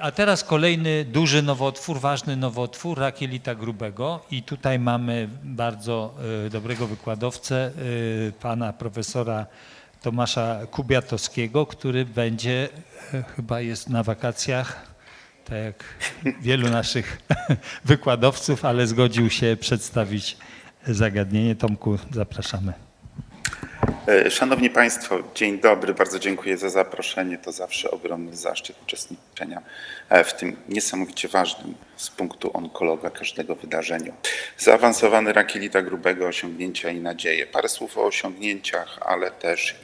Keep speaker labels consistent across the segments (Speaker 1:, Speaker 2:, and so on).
Speaker 1: A teraz kolejny duży nowotwór, ważny nowotwór, rak jelita grubego i tutaj mamy bardzo y, dobrego wykładowcę, y, pana profesora Tomasza Kubiatowskiego, który będzie, y, chyba jest na wakacjach, tak jak wielu naszych wykładowców, ale zgodził się przedstawić zagadnienie. Tomku, zapraszamy.
Speaker 2: E, Szanowni Państwo, dzień dobry, bardzo dziękuję za zaproszenie. To zawsze ogromny zaszczyt uczestniczenia e, w tym niesamowicie ważnym z punktu onkologa każdego wydarzeniu. Zaawansowany rak jelita grubego, osiągnięcia i nadzieje. Parę słów o osiągnięciach, ale też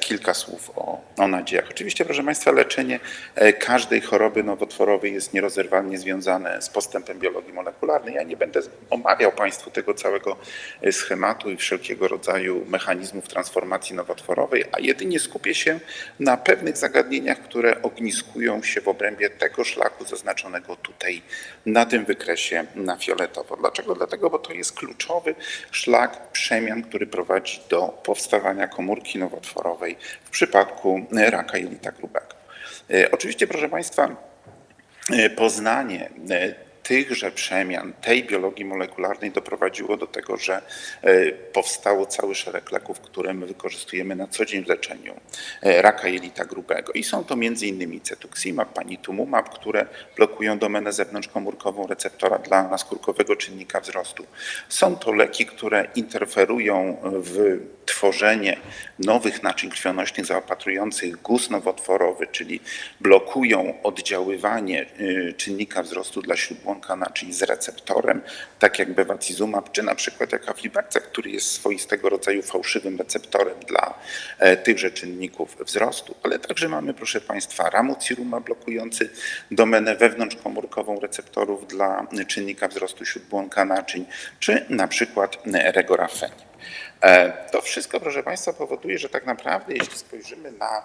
Speaker 2: kilka słów o, o nadziejach. Oczywiście, proszę Państwa, leczenie e, każdej choroby nowotworowej jest nierozerwalnie związane z postępem biologii molekularnej. Ja nie będę omawiał Państwu tego całego e, schematu i wszelkiego rodzaju mechanizmów transformacji nowotworowej, a jedynie skupię się na pewnych zagadnieniach, które ogniskują się w obrębie tego szlaku zaznaczonego tutaj na tym wykresie na fioletowo. Dlaczego? Dlatego, bo to jest kluczowy szlak przemian, który prowadzi do powstawania komórki nowotworowej w przypadku raka jelita grubego. E, Oczywiście, proszę Państwa, e, poznanie e, tychże przemian, tej biologii molekularnej doprowadziło do tego, że e, powstało cały szereg leków, które my wykorzystujemy na co dzień w leczeniu e, raka jelita grubego. I są to m.in. cetuximab, panitumumab, które blokują domenę zewnątrzkomórkową receptora dla naskórkowego czynnika wzrostu. Są to leki, które interferują w tworzenie nowych naczyń krwionośnych zaopatrujących guz nowotworowy, czyli blokują oddziaływanie y, czynnika wzrostu dla śródbłonka naczyń z receptorem, tak jak bevacizumab, czy na przykład jak afliberce, który jest swoistego rodzaju fałszywym receptorem dla e, tychże czynników wzrostu. Ale także mamy, proszę Państwa, ramucirumab blokujący domenę wewnątrzkomórkową receptorów dla czynnika wzrostu śródbłonka naczyń, czy na przykład regorafenib. E, To wszystko, proszę Państwa, powoduje, że tak naprawdę, jeśli spojrzymy na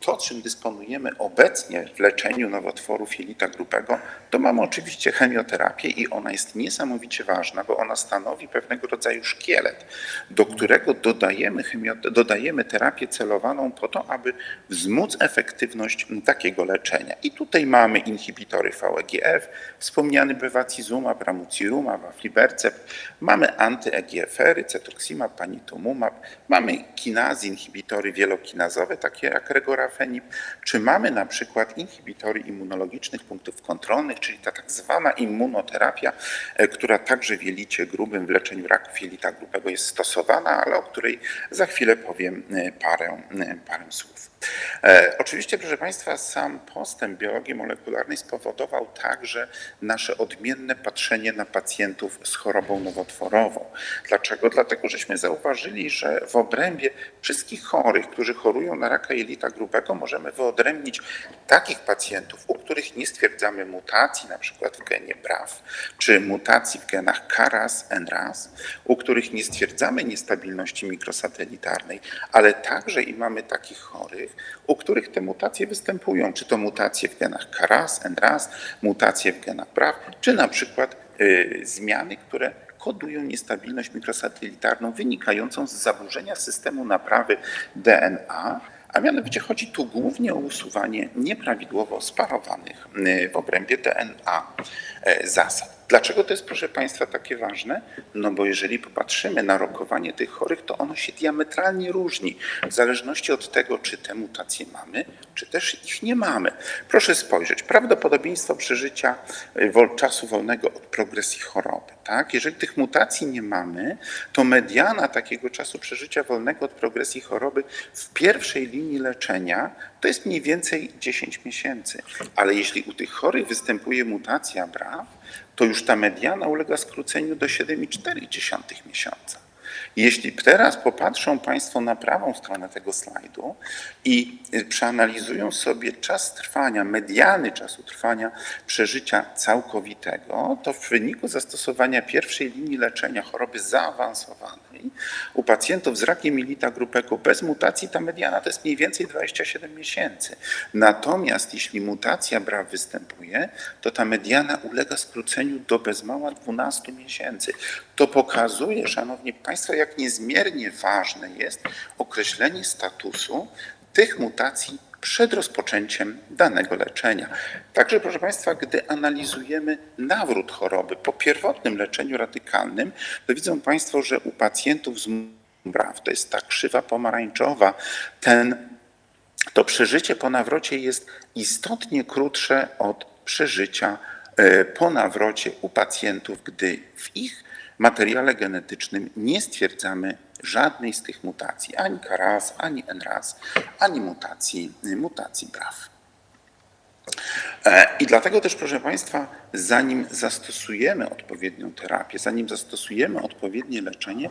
Speaker 2: to, czym dysponujemy obecnie w leczeniu nowotworów jelita grubego, to mamy oczywiście chemioterapię i ona jest niesamowicie ważna, bo ona stanowi pewnego rodzaju szkielet, do którego dodajemy, dodajemy terapię celowaną po to, aby wzmóc efektywność takiego leczenia. I tutaj mamy inhibitory VEGF, wspomniany bevacizumab, ramucirumab, aflibercept, mamy anty-EGFR-y, cetuximab, panitumumab, mamy kinazy, inhibitory wielokinazowe, takie jak regorafenib, czy mamy na przykład inhibitory immunologicznych punktów kontrolnych, czyli ta tak zwana immunoterapia, która także w jelicie grubym w leczeniu raków jelita grubego jest stosowana, ale o której za chwilę powiem parę, parę słów. E, Oczywiście, proszę Państwa, sam postęp biologii molekularnej spowodował także nasze odmienne patrzenie na pacjentów z chorobą nowotworową. Dlaczego? Dlatego, żeśmy zauważyli, że w obrębie wszystkich chorych, którzy chorują na raka jelita grubego, możemy wyodrębnić takich pacjentów, u których nie stwierdzamy mutacji, na przykład w genie BRAF, czy mutacji w genach KRAS, NRAS, u których nie stwierdzamy niestabilności mikrosatelitarnej, ale także i mamy takich chorych, u których te mutacje występują, czy to mutacje w genach KRAS, NRAS, mutacje w genach BRAF, czy na przykład y, zmiany, które kodują niestabilność mikrosatelitarną wynikającą z zaburzenia systemu naprawy DNA, a mianowicie chodzi tu głównie o usuwanie nieprawidłowo sparowanych y, w obrębie DNA e, zasad. Dlaczego to jest, proszę Państwa, takie ważne? No bo jeżeli popatrzymy na rokowanie tych chorych, to ono się diametralnie różni w zależności od tego, czy te mutacje mamy, czy też ich nie mamy. Proszę spojrzeć, prawdopodobieństwo przeżycia y, czasu wolnego od progresji choroby. Tak? Jeżeli tych mutacji nie mamy, to mediana takiego czasu przeżycia wolnego od progresji choroby w pierwszej linii leczenia to jest mniej więcej 10 miesięcy. Ale jeśli u tych chorych występuje mutacja BRAF, to już ta mediana ulega skróceniu do 7,4 miesiąca. Jeśli teraz popatrzą Państwo na prawą stronę tego slajdu i y, przeanalizują sobie czas trwania, mediany czasu trwania przeżycia całkowitego, to w wyniku zastosowania pierwszej linii leczenia choroby zaawansowanej u pacjentów z rakiem jelita grubego bez mutacji ta mediana to jest mniej więcej 27 miesięcy. Natomiast jeśli mutacja BRAF występuje, to ta mediana ulega skróceniu do bez mała 12 miesięcy. To pokazuje, Szanowni Państwo, jak niezmiernie ważne jest określenie statusu tych mutacji przed rozpoczęciem danego leczenia. Także, proszę Państwa, gdy analizujemy nawrót choroby po pierwotnym leczeniu radykalnym, to widzą Państwo, że u pacjentów z braw, to jest ta krzywa pomarańczowa, ten, to przeżycie po nawrocie jest istotnie krótsze od przeżycia e, po nawrocie u pacjentów, gdy w ich materiale genetycznym nie stwierdzamy żadnej z tych mutacji, ani KRAS, ani NRAS, ani mutacji, mutacji braw. E, I dlatego też, proszę Państwa, zanim zastosujemy odpowiednią terapię, zanim zastosujemy odpowiednie leczenie,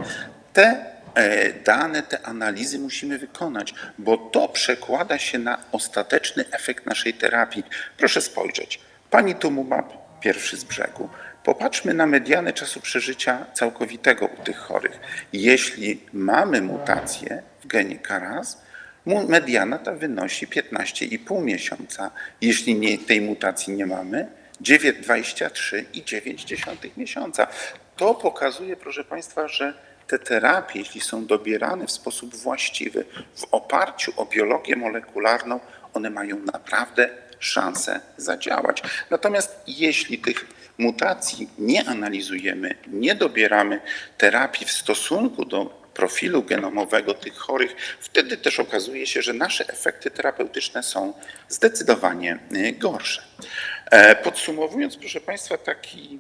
Speaker 2: te e, dane, te analizy musimy wykonać, bo to przekłada się na ostateczny efekt naszej terapii. Proszę spojrzeć. Pani Tumumab, pierwszy z brzegu. Popatrzmy na medianę czasu przeżycia całkowitego u tych chorych. Jeśli mamy mutację w genie KRAS, Mu- Mediana ta wynosi 15,5 miesiąca. Jeśli nie, tej mutacji nie mamy, 9, 23,9 miesiąca. To pokazuje, proszę Państwa, że te terapie, jeśli są dobierane w sposób właściwy, w oparciu o biologię molekularną, one mają naprawdę szansę zadziałać. Natomiast jeśli tych mutacji nie analizujemy, nie dobieramy terapii w stosunku do profilu genomowego tych chorych, wtedy też okazuje się, że nasze efekty terapeutyczne są zdecydowanie y, gorsze. E, Podsumowując, proszę Państwa, taki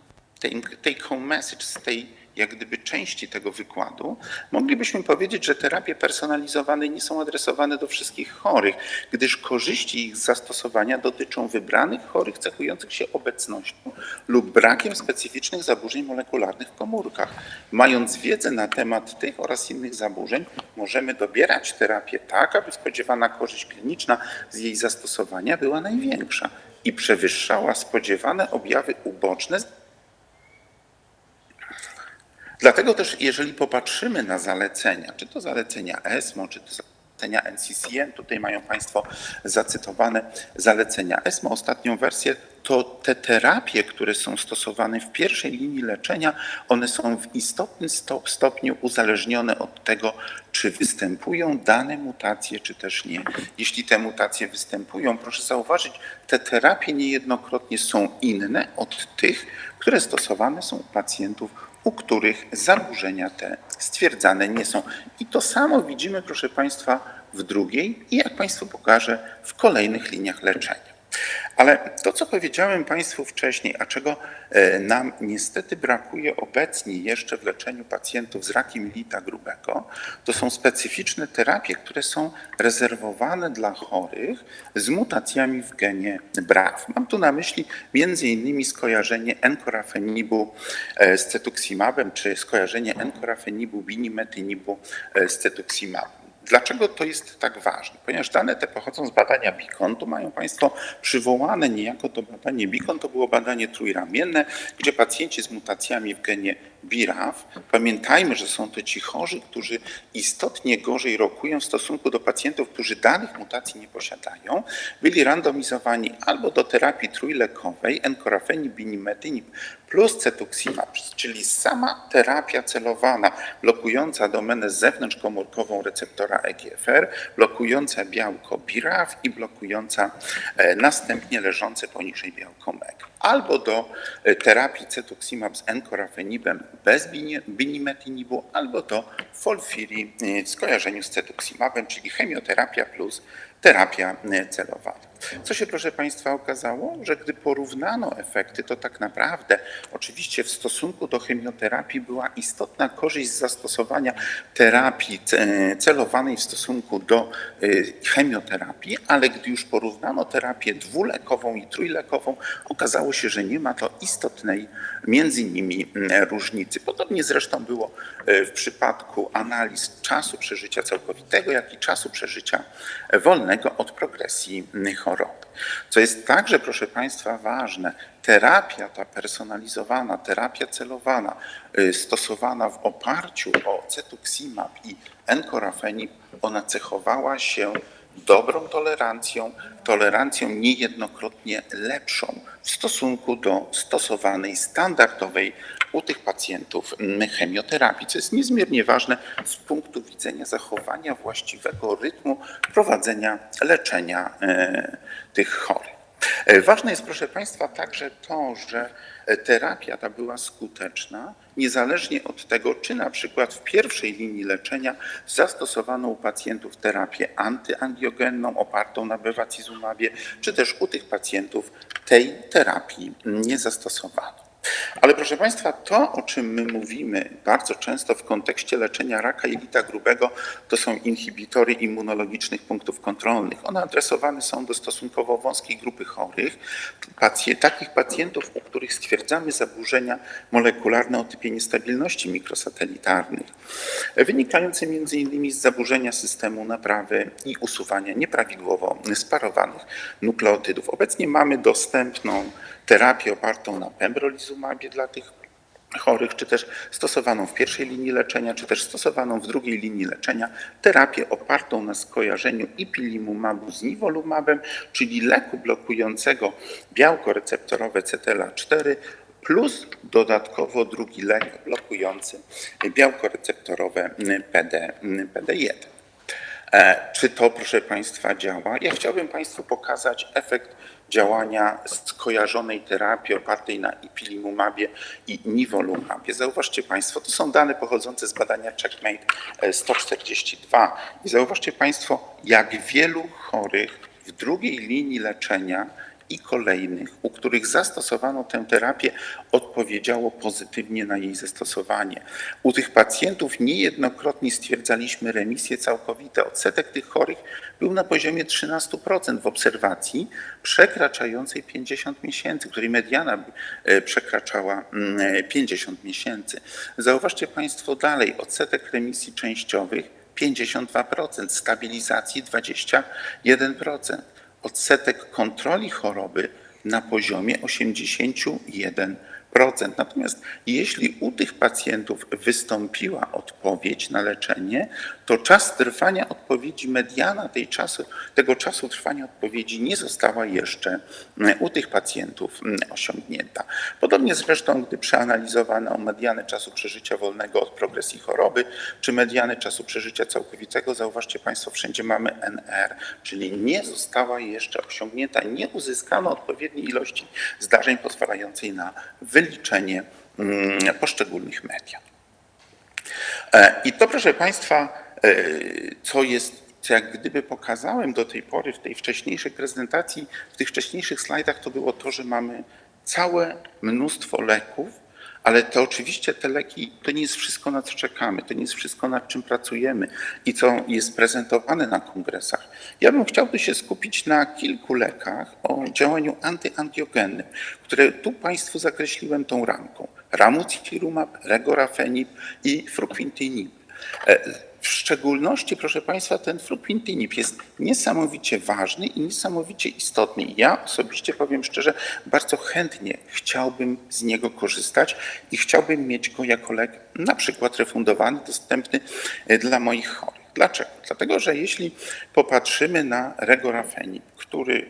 Speaker 2: take home message z tej jak gdyby części tego wykładu, moglibyśmy powiedzieć, że terapie personalizowane nie są adresowane do wszystkich chorych, gdyż korzyści ich zastosowania dotyczą wybranych chorych cechujących się obecnością lub brakiem specyficznych zaburzeń molekularnych w komórkach. Mając wiedzę na temat tych oraz innych zaburzeń, możemy dobierać terapię tak, aby spodziewana korzyść kliniczna z jej zastosowania była największa i przewyższała spodziewane objawy uboczne Dlatego też, jeżeli popatrzymy na zalecenia, czy to zalecenia ESMO, czy to zalecenia NCCN, tutaj mają Państwo zacytowane zalecenia ESMO, ostatnią wersję, to te terapie, które są stosowane w pierwszej linii leczenia, one są w istotnym sto- stopniu uzależnione od tego, czy występują dane mutacje, czy też nie. Jeśli te mutacje występują, proszę zauważyć, te terapie niejednokrotnie są inne od tych, które stosowane są u pacjentów u których zaburzenia te stwierdzane nie są. I to samo widzimy, proszę Państwa, w drugiej i jak Państwu pokażę, w kolejnych liniach leczenia. Ale to, co powiedziałem Państwu wcześniej, a czego e, nam niestety brakuje obecnie jeszcze w leczeniu pacjentów z rakiem jelita grubego, to są specyficzne terapie, które są rezerwowane dla chorych z mutacjami w genie BRAF. Mam tu na myśli innymi skojarzenie enkorafenibu e, z cetuximabem, czy skojarzenie enkorafenibu binimetynibu e, z cetuximabem. Dlaczego to jest tak ważne? Ponieważ dane te pochodzą z badania Beacon, tu mają Państwo przywołane niejako to badanie Beacon, to było badanie trójramienne, gdzie pacjenci z mutacjami w genie BRAF, pamiętajmy, że są to ci chorzy, którzy istotnie gorzej rokują w stosunku do pacjentów, którzy danych mutacji nie posiadają, byli randomizowani albo do terapii trójlekowej, enkorafenib, binimetinib plus cetuximab, czyli sama terapia celowana, blokująca domenę zewnątrzkomórkową receptora EGFR, blokująca białko BRAF i blokująca e, następnie leżące poniżej białko MEG. Albo do e, terapii cetuximab z enkorafenibem bez bini- binimetinibu, albo do folfiri e, w skojarzeniu z cetuximabem, czyli chemioterapia plus terapia celowana. Co się, proszę Państwa, okazało? Że gdy porównano efekty, to tak naprawdę, oczywiście w stosunku do chemioterapii była istotna korzyść z zastosowania terapii ce- celowanej w stosunku do y, chemioterapii, ale gdy już porównano terapię dwulekową i trójlekową, okazało się, że nie ma to istotnej między nimi różnicy. Podobnie zresztą było y, w przypadku analiz czasu przeżycia całkowitego, jak i czasu przeżycia wolnego od progresji mm, choroby. Co jest także, proszę Państwa, ważne, terapia ta personalizowana, terapia celowana, y, stosowana w oparciu o cetuximab i enkorafenib, ona cechowała się dobrą tolerancją, tolerancją niejednokrotnie lepszą w stosunku do stosowanej standardowej u tych pacjentów chemioterapii, co jest niezmiernie ważne z punktu widzenia zachowania właściwego rytmu prowadzenia leczenia e, tych chorych. E, Ważne jest, proszę Państwa, także to, że e, terapia ta była skuteczna, niezależnie od tego, czy na przykład w pierwszej linii leczenia zastosowano u pacjentów terapię antyangiogenną opartą na bevacizumabie, czy też u tych pacjentów tej terapii nie zastosowano. Ale proszę Państwa, to o czym my mówimy bardzo często w kontekście leczenia raka jelita grubego, to są inhibitory immunologicznych punktów kontrolnych. One adresowane są do stosunkowo wąskiej grupy chorych, pacje, takich pacjentów, u których stwierdzamy zaburzenia molekularne o typie niestabilności mikrosatelitarnych, wynikające m.in. z zaburzenia systemu naprawy i usuwania nieprawidłowo sparowanych nukleotydów. Obecnie mamy dostępną terapię opartą na pembrolizumabie dla tych chorych, czy też stosowaną w pierwszej linii leczenia, czy też stosowaną w drugiej linii leczenia, terapię opartą na skojarzeniu ipilimumab z nivolumabem, czyli leku blokującego białko receptorowe CTLA4 plus dodatkowo drugi lek blokujący białko receptorowe PD, PD1. E, Czy to, proszę Państwa, działa? Ja chciałbym Państwu pokazać efekt działania skojarzonej terapii opartej na ipilimumabie i nivolumabie. Zauważcie Państwo, to są dane pochodzące z badania Checkmate e, 142 i zauważcie Państwo, jak wielu chorych w drugiej linii leczenia i kolejnych, u których zastosowano tę terapię, odpowiedziało pozytywnie na jej zastosowanie. U tych pacjentów niejednokrotnie stwierdzaliśmy remisje całkowite. Odsetek tych chorych był na poziomie 13% w obserwacji przekraczającej 50 miesięcy, której mediana e, przekraczała mm, 50 miesięcy. Zauważcie Państwo dalej, odsetek remisji częściowych 52%, stabilizacji 21% odsetek kontroli choroby na poziomie 81%. Natomiast jeśli u tych pacjentów wystąpiła odpowiedź na leczenie, to czas trwania odpowiedzi, mediana tej czasu, tego czasu trwania odpowiedzi nie została jeszcze mm, u tych pacjentów mm, osiągnięta. Podobnie zresztą, gdy przeanalizowano medianę czasu przeżycia wolnego od progresji choroby, czy medianę czasu przeżycia całkowitego, zauważcie Państwo, wszędzie mamy NR, czyli nie została jeszcze osiągnięta, nie uzyskano odpowiedniej ilości zdarzeń pozwalającej na wyliczenie mm, poszczególnych median. E, I to, proszę Państwa, co jest, co jak gdyby pokazałem do tej pory w tej wcześniejszej prezentacji, w tych wcześniejszych slajdach, to było to, że mamy całe mnóstwo leków, ale to oczywiście te leki to nie jest wszystko, na co czekamy, to nie jest wszystko, nad czym pracujemy i co jest prezentowane na kongresach. Ja bym chciał tu się skupić na kilku lekach o działaniu antyangiogennym, które tu Państwu zakreśliłem tą ramką. Ramucirumab, regorafenib i fruquintinib. W szczególności, proszę Państwa, ten fruquintinib jest niesamowicie ważny i niesamowicie istotny. Ja osobiście powiem szczerze, bardzo chętnie chciałbym z niego korzystać i chciałbym mieć go jako lek na przykład refundowany, dostępny e, dla moich chorych. Dlaczego? Dlatego, że jeśli popatrzymy na regorafenib, który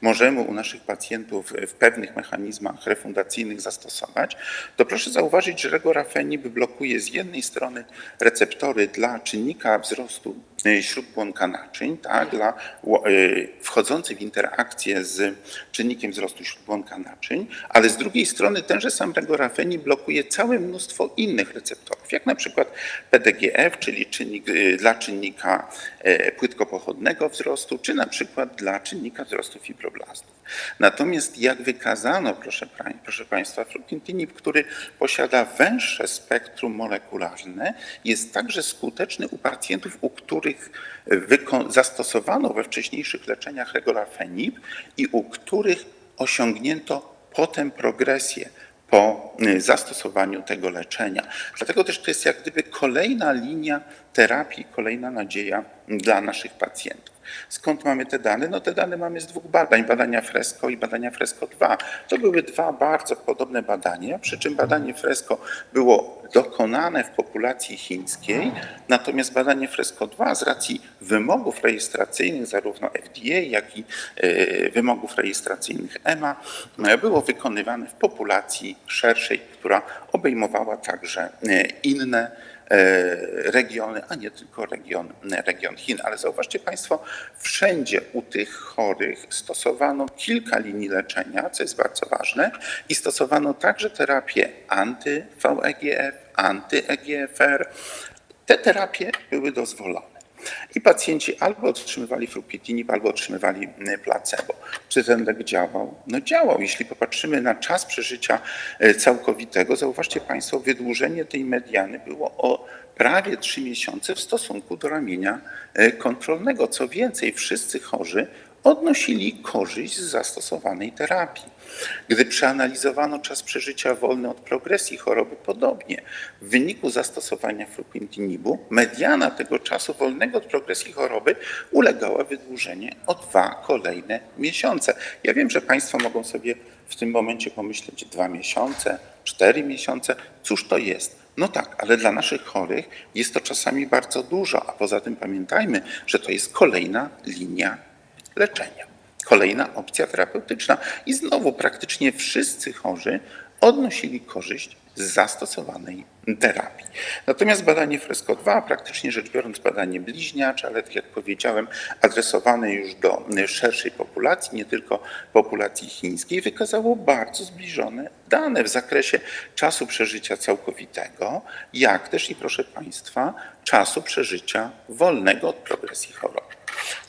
Speaker 2: możemy u naszych pacjentów w pewnych mechanizmach refundacyjnych zastosować, to proszę zauważyć, że regorafenib blokuje z jednej strony receptory dla czynnika wzrostu y, śródbłonka naczyń, tak, dla ło- y, wchodzący w interakcję z czynnikiem wzrostu śródbłonka naczyń, ale z drugiej strony tenże sam regorafenib blokuje całe mnóstwo innych receptorów, jak na przykład PDGF, czyli czynnik, y, dla czynnika e, płytkopochodnego wzrostu, czy na przykład dla czynnika wzrostu fibroblastów. Natomiast jak wykazano, proszę, proszę Państwa, fruquintinib, który posiada węższe spektrum molekularne, jest także skuteczny u pacjentów, u których zastosowano we wcześniejszych leczeniach regorafenib i u których osiągnięto potem progresję po y, zastosowaniu tego leczenia. Dlatego też to jest jak gdyby kolejna linia terapii, kolejna nadzieja dla naszych pacjentów. Skąd mamy te dane? No te dane mamy z dwóch badań, badania FRESCO i badania FRESCO 2. To były dwa bardzo podobne badania, przy czym badanie FRESCO było dokonane w populacji chińskiej, natomiast badanie FRESCO 2 z racji wymogów rejestracyjnych zarówno FDA, jak i e, wymogów rejestracyjnych EMA było wykonywane w populacji szerszej, która obejmowała także e, inne regiony, a nie tylko region, region Chin. Ale zauważcie Państwo, wszędzie u tych chorych stosowano kilka linii leczenia, co jest bardzo ważne, i stosowano także terapię anty-VEGF, anty-EGFR. Te terapie były dozwolone. I pacjenci albo otrzymywali frupitinib, albo otrzymywali y, placebo. Czy ten lek działał? No działał. Jeśli popatrzymy na czas przeżycia y, całkowitego, zauważcie Państwo, wydłużenie tej mediany było o prawie 3 miesiące w stosunku do ramienia y, kontrolnego. Co więcej, wszyscy chorzy odnosili korzyść z zastosowanej terapii. Gdy przeanalizowano czas przeżycia wolny od progresji choroby, podobnie. W wyniku zastosowania fruquintinibu mediana tego czasu wolnego od progresji choroby ulegała wydłużenie o dwa kolejne miesiące. Ja wiem, że Państwo mogą sobie w tym momencie pomyśleć dwa miesiące, cztery miesiące. Cóż to jest? No tak, ale dla naszych chorych jest to czasami bardzo dużo, a poza tym pamiętajmy, że to jest kolejna linia leczenia. Kolejna opcja terapeutyczna. I znowu praktycznie wszyscy chorzy odnosili korzyść z zastosowanej terapii. Natomiast badanie FRESCO 2, praktycznie rzecz biorąc badanie bliźniacze, ale tak jak powiedziałem, adresowane już do szerszej populacji, nie tylko populacji chińskiej, wykazało bardzo zbliżone dane w zakresie czasu przeżycia całkowitego, jak też i proszę Państwa, czasu przeżycia wolnego od progresji choroby.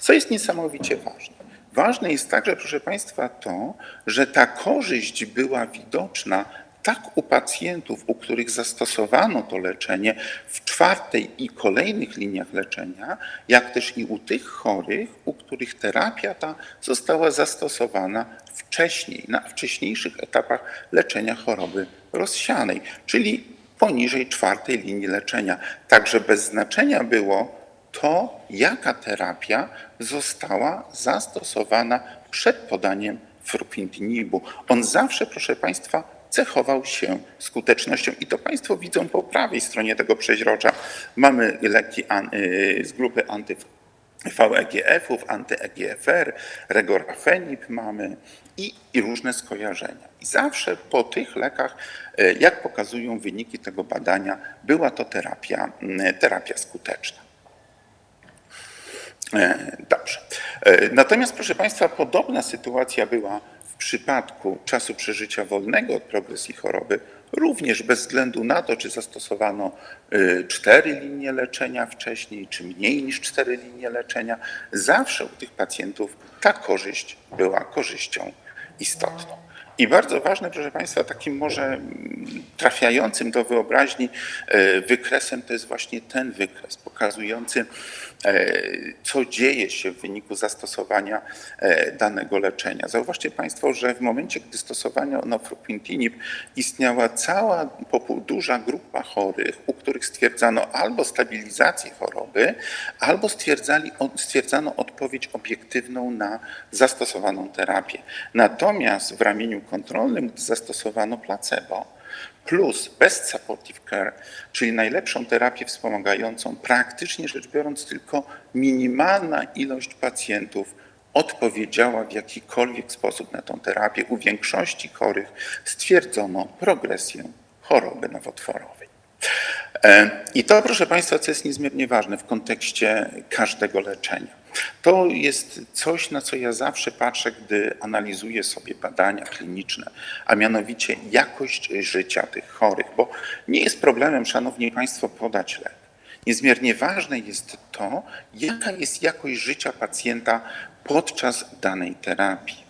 Speaker 2: Co jest niesamowicie ważne. Ważne jest także, proszę Państwa, to, że ta korzyść była widoczna tak u pacjentów, u których zastosowano to leczenie w czwartej i kolejnych liniach leczenia, jak też i u tych chorych, u których terapia ta została zastosowana wcześniej, na wcześniejszych etapach leczenia choroby rozsianej, czyli poniżej czwartej linii leczenia. Także bez znaczenia było, to, jaka terapia została zastosowana przed podaniem fruquintinibu. On zawsze, proszę Państwa, cechował się skutecznością i to Państwo widzą po prawej stronie tego przeźrocza. Mamy leki y, z grupy anty VEGF-ów, anty-EGFR, regorafenib mamy i, i różne skojarzenia. I zawsze po tych lekach, e, jak pokazują wyniki tego badania, była to terapia, m, terapia skuteczna. E, Dobrze. E, Natomiast, proszę Państwa, podobna sytuacja była w przypadku czasu przeżycia wolnego od progresji choroby, również bez względu na to, czy zastosowano e, cztery linie leczenia wcześniej, czy mniej niż cztery linie leczenia. Zawsze u tych pacjentów ta korzyść była korzyścią istotną. I bardzo ważne, proszę Państwa, takim może mm, trafiającym do wyobraźni wykresem to jest właśnie ten wykres pokazujący, co dzieje się w wyniku zastosowania e, danego leczenia. Zauważcie Państwo, że w momencie, gdy stosowano fruquintinib, istniała cała duża grupa chorych, u których stwierdzano albo stabilizację choroby, albo stwierdzano odpowiedź obiektywną na zastosowaną terapię. Natomiast w ramieniu kontrolnym, zastosowano placebo, plus best supportive care, czyli najlepszą terapię wspomagającą, praktycznie rzecz biorąc tylko minimalna ilość pacjentów odpowiedziała w jakikolwiek sposób na tą terapię. U większości chorych stwierdzono progresję choroby nowotworowej. E, I to, proszę Państwa, co jest niezmiernie ważne w kontekście każdego leczenia. To jest coś, na co ja zawsze patrzę, gdy analizuję sobie badania kliniczne, a mianowicie jakość życia tych chorych, bo nie jest problemem, Szanowni Państwo, podać lek. Niezmiernie ważne jest to, jaka jest jakość życia pacjenta podczas danej terapii.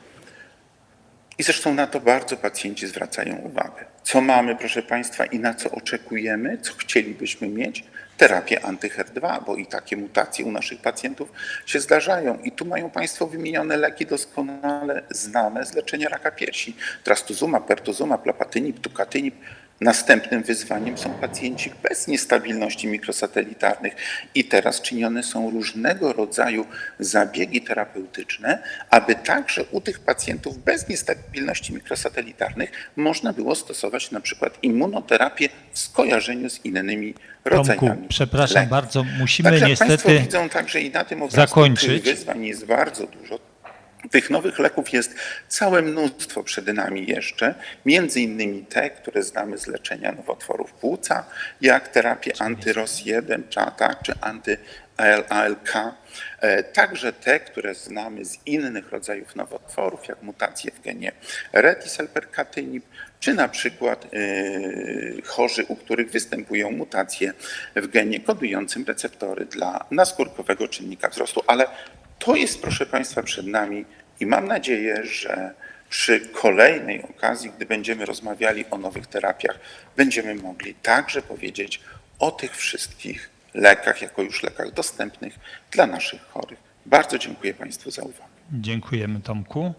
Speaker 2: I zresztą na to bardzo pacjenci zwracają uwagę. Co mamy, proszę Państwa, i na co oczekujemy, co chcielibyśmy mieć? Terapię anty-HER2, bo i takie mutacje u naszych pacjentów się zdarzają. I tu mają Państwo wymienione leki doskonale znane z leczenia raka piersi. Trastuzumab, pertuzumab, lapatynib, tukatyniب. Następnym wyzwaniem są pacjenci bez niestabilności mikrosatelitarnych i teraz czynione są różnego rodzaju zabiegi terapeutyczne, aby także u tych pacjentów bez niestabilności mikrosatelitarnych można było stosować na przykład immunoterapię w skojarzeniu z innymi rodzajami.
Speaker 1: Tomku, przepraszam
Speaker 2: leków.
Speaker 1: bardzo, musimy
Speaker 2: Także
Speaker 1: niestety
Speaker 2: widzą także i na tym obrazku,
Speaker 1: zakończyć.
Speaker 2: tych wyzwań jest bardzo dużo. Tych nowych leków jest całe mnóstwo przed nami jeszcze, między innymi te, które znamy z leczenia nowotworów płuca, jak terapię anty-ROS1 czy, tak, czy anty-ALK, e, także te, które znamy z innych rodzajów nowotworów, jak mutacje w genie retiselperkatynium, czy na przykład e, chorzy, u których występują mutacje w genie kodującym receptory dla naskórkowego czynnika wzrostu. Ale to jest, proszę Państwa, przed nami i mam nadzieję, że przy kolejnej okazji, gdy będziemy rozmawiali o nowych terapiach, będziemy mogli także powiedzieć o tych wszystkich lekach, jako już lekach dostępnych dla naszych chorych. Bardzo dziękuję Państwu za uwagę.
Speaker 1: Dziękujemy Tomku.